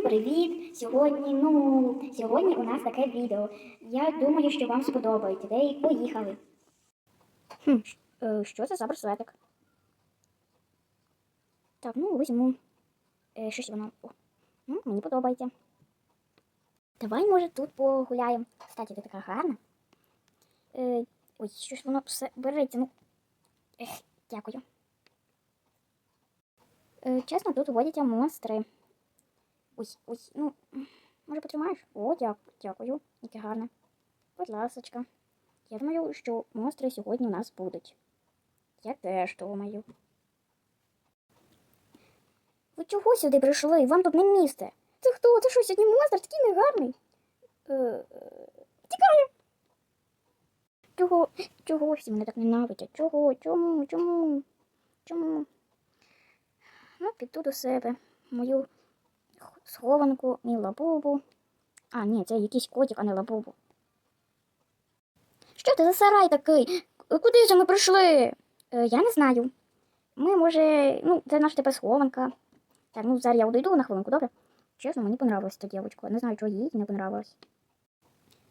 Всім привіт! Сьогодні, ну, сьогодні у нас таке відео. Я думаю, що вам сподобається. Де і поїхали. Хм, е, що це за браслетик? Так, ну візьму. Е, щось воно. О, ну, мені подобається. Давай, може, тут погуляємо. Кстати, ти така гарна. Е, ой, щось воно все береться. Ну. Ех, дякую. Е, чесно, тут водяться монстри. Ой, ой, ну, може потримаєш? О, дяк, дякую. Яке гарне. Будь ласочка. Я думаю, що монстри сьогодні у нас будуть. Я теж думаю. Ви чого сюди прийшли? Вам тут не місце. Це хто? Це що, сьогодні монстр такий негарний? Е, е, Тікає! Чого? Чого всі мене так ненавидять? Чого? Чому? Чому? Чому? Ну, піду до себе. Мою схованку, мій лабубу. А, ні, це якийсь котик, а не лабубу. Що це за сарай такий? Куди же ми прийшли? Е, я не знаю. Ми, може, ну, це наша тепер схованка. Так, ну зараз я одійду на хвилинку, добре? Чесно, мені понравилась ця дівчинка. Не знаю, чого їй не понравилось.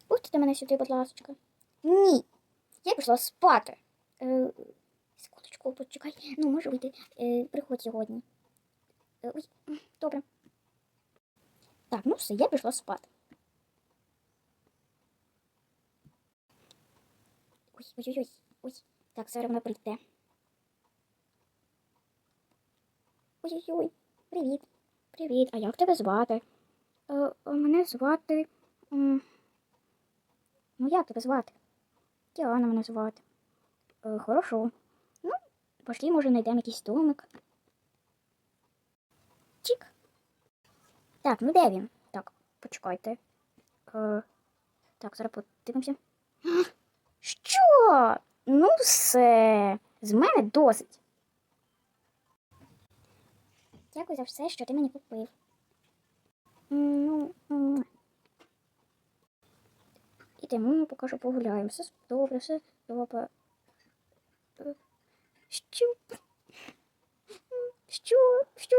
Пустите мене сюди, будь ласка. Ні. Я пішла спати. Е, секундочку, почекай. Ну, може вийти. Е, приходь сьогодні. Е, ой, добре. Так, ну все, я пішла спати. Ой, ой. Так, зараз вона прийде. Ой-ой-ой, привіт. Привіт. А як тебе звати? Е, е, мене звати. Ну, як тебе звати? Діана мене звати. Е, хорошо. Ну, пошли, може, знайдемо якийсь домик. Так, ну де він? Так, почекайте. Е, так, зараз подивимося. Що? Ну все. З мене досить. Дякую за все, що ти мені купив. Ну. Ідемо, поки що погуляємо. Все добре, все добре. Е, Що? Що? Що?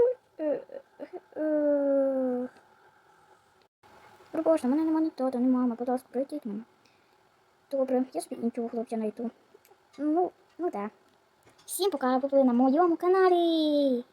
Е, е, е. В мене нема ні тата, ні мами, будь ласка, прийдіть мене. Добре, я собі іншого хлопця знайду. Ну, ну так. Всім пока, ви були на моєму каналі.